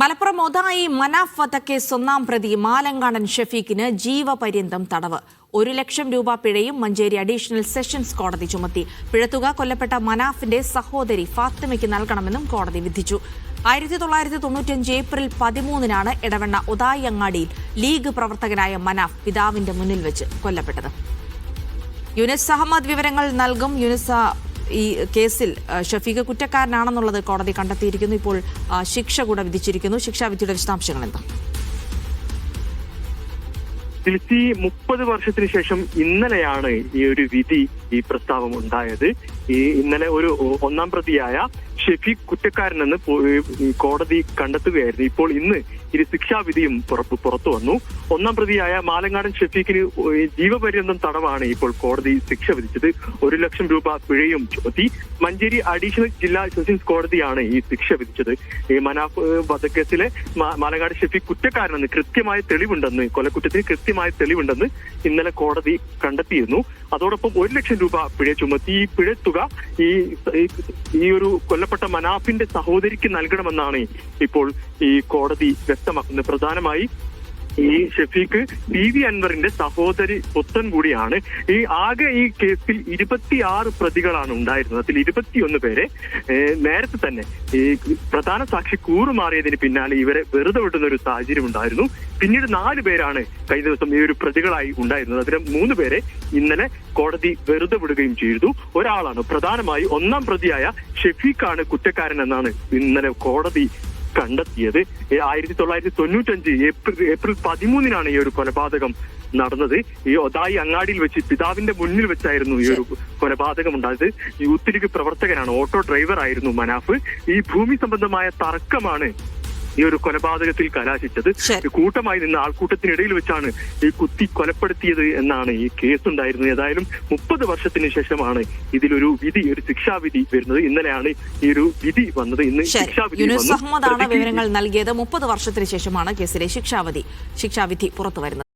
മലപ്പുറം ഒതായി മനാഫ് വധക്കേസ് ഒന്നാം പ്രതി മാലങ്കാടൻ ഷെഫീഖിന് ജീവപര്യന്തം തടവ്. ഒരു ലക്ഷം രൂപ പിഴയും മഞ്ചേരി അഡീഷണൽ സെഷൻസ് കോടതി ചുമത്തി. പിഴത്തുക കൊല്ലപ്പെട്ട മനാഫിന്റെ സഹോദരി ഫാത്തിമയ്ക്ക് നൽകണമെന്നും കോടതി വിധിച്ചു. ആയിരത്തി തൊള്ളായിരത്തി തൊണ്ണൂറ്റഞ്ച് ഏപ്രിൽ പതിമൂന്നിനാണ് ഇടവണ്ണ ഒതായി അങ്ങാടിയിൽ ലീഗ് പ്രവർത്തകനായ മനാഫ് പിതാവിന്റെ മുന്നിൽ വെച്ച് കൊല്ലപ്പെട്ടത്. യുനിസ് അഹമ്മദ് വിവരങ്ങൾ നൽകും. യുനിസ് ഈ കേസിൽ ഷഫീഖ് കുറ്റക്കാരനാണെന്നുള്ളത് കോടതി കണ്ടെത്തിയിരിക്കുന്നു. ഇപ്പോൾ ശിക്ഷ കൂടെ വിധിച്ചിരിക്കുന്നു. ശിക്ഷാവിധിയുടെ വിശദാംശങ്ങൾ എന്താ? തിരുത്തി മുപ്പത് വർഷത്തിന് ശേഷം ഇന്നലെയാണ് ഈ ഒരു വിധി ഈ പ്രസ്താവം ഉണ്ടായത്. ഈ ഇന്നലെ ഒരു ഒന്നാം പ്രതിയായ ഷെഫീഖ് കുറ്റക്കാരനെന്ന് കോടതി കണ്ടെത്തുകയായിരുന്നു. ഇപ്പോൾ ഇന്ന് ഇത് ശിക്ഷാവിധിയും പുറത്തു വന്നു. ഒന്നാം പ്രതിയായ മാലങ്ങാടൻ ഷെഫീഖിന് ജീവപര്യന്തം തടവാണ് ഇപ്പോൾ കോടതി ശിക്ഷ വിധിച്ചത്. ഒരു ലക്ഷം രൂപ പിഴയും ചുമത്തി. മഞ്ചേരി അഡീഷണൽ ജില്ലാ സെഷൻസ് കോടതിയാണ് ഈ ശിക്ഷ വിധിച്ചത്. ഈ മനാഫ് വധക്കേസിലെ മാലങ്ങാട് ഷെഫീഖ് കുറ്റക്കാരനെന്ന് കൃത്യമായ തെളിവുണ്ടെന്ന് കൊലക്കുറ്റത്തിന് കൃത്യമായ തെളിവുണ്ടെന്ന് ഇന്നലെ കോടതി കണ്ടെത്തിയിരുന്നു. അതോടൊപ്പം ഒരു ലക്ഷം രൂപ പിഴ ചുമത്തി ഈ പിഴത്തുക ഈ ഈ- ഒരു കൊല്ലപ്പെട്ട മനാഫിന്റെ സഹോദരിക്ക് നൽകണമെന്നാണ് ഇപ്പോൾ ഈ കോടതി വ്യക്തമാക്കുന്നത്. പ്രധാനമായി ഈ ഷെഫീഖ് പി വി അൻവറിന്റെ സഹോദരി പുത്തൻ കൂടിയാണ്. ഈ ആകെ ഈ കേസിൽ ഇരുപത്തിയാറ് പ്രതികളാണ് ഉണ്ടായിരുന്നത്. അതിൽ ഇരുപത്തിയൊന്ന് പേരെ നേരത്തെ തന്നെ ഈ പ്രധാന സാക്ഷി കൂറുമാറിയതിന് പിന്നാലെ ഇവരെ വെറുതെ വിടുന്ന ഒരു സാഹചര്യം ഉണ്ടായിരുന്നു. പിന്നീട് നാല് പേരാണ് കഴിഞ്ഞ ദിവസം ഈ ഒരു പ്രതികളായി ഉണ്ടായിരുന്നത്. അതിലെ മൂന്ന് പേരെ ഇന്നലെ കോടതി വെറുതെ വിടുകയും ചെയ്തു. ഒരാളാണ് പ്രധാനമായി ഒന്നാം പ്രതിയായ ഷെഫീഖാണ് കുറ്റക്കാരൻ എന്നാണ് ഇന്നലെ കോടതി കണ്ടെത്തിയത്. ആയിരത്തി തൊള്ളായിരത്തി തൊണ്ണൂറ്റഞ്ച് ഏപ്രിൽ ഏപ്രിൽ പതിമൂന്നിനാണ് ഈ ഒരു കൊലപാതകം നടന്നത്. ഈ ഒതായി അങ്ങാടിയിൽ വെച്ച് പിതാവിന്റെ മുന്നിൽ വെച്ചായിരുന്നു ഈ ഒരു കൊലപാതകം ഉണ്ടായത്. യൂത്ത് ലീഗ് പ്രവർത്തകനാണ് ഓട്ടോ ഡ്രൈവർ ആയിരുന്നു മനാഫ്. ഈ ഭൂമി സംബന്ധമായ തർക്കമാണ് ഈ ഒരു കൊലപാതകത്തിൽ കലാശിച്ചത്. കൂട്ടമായി നിന്ന് ആൾക്കൂട്ടത്തിനിടയിൽ വെച്ചാണ് ഈ കുത്തി കൊലപ്പെടുത്തിയത് എന്നാണ് ഈ കേസ് ഉണ്ടായിരുന്നത്. ഏതായാലും മുപ്പത് വർഷത്തിന് ശേഷമാണ് ഇതിലൊരു വിധി ഒരു ശിക്ഷാവിധി വരുന്നത്. ഇന്നലെയാണ് ഈ ഒരു വിധി വന്നത്. ഇന്ന് ശിക്ഷാവിധി യുനിസ് വന്നു. അഹമ്മദാണ് വിവരങ്ങൾ നൽകിയത്. മുപ്പത് വർഷത്തിന് ശേഷമാണ് കേസിലെ ശിക്ഷാവിധി ശിക്ഷാവിധി പുറത്തുവരുന്നത്.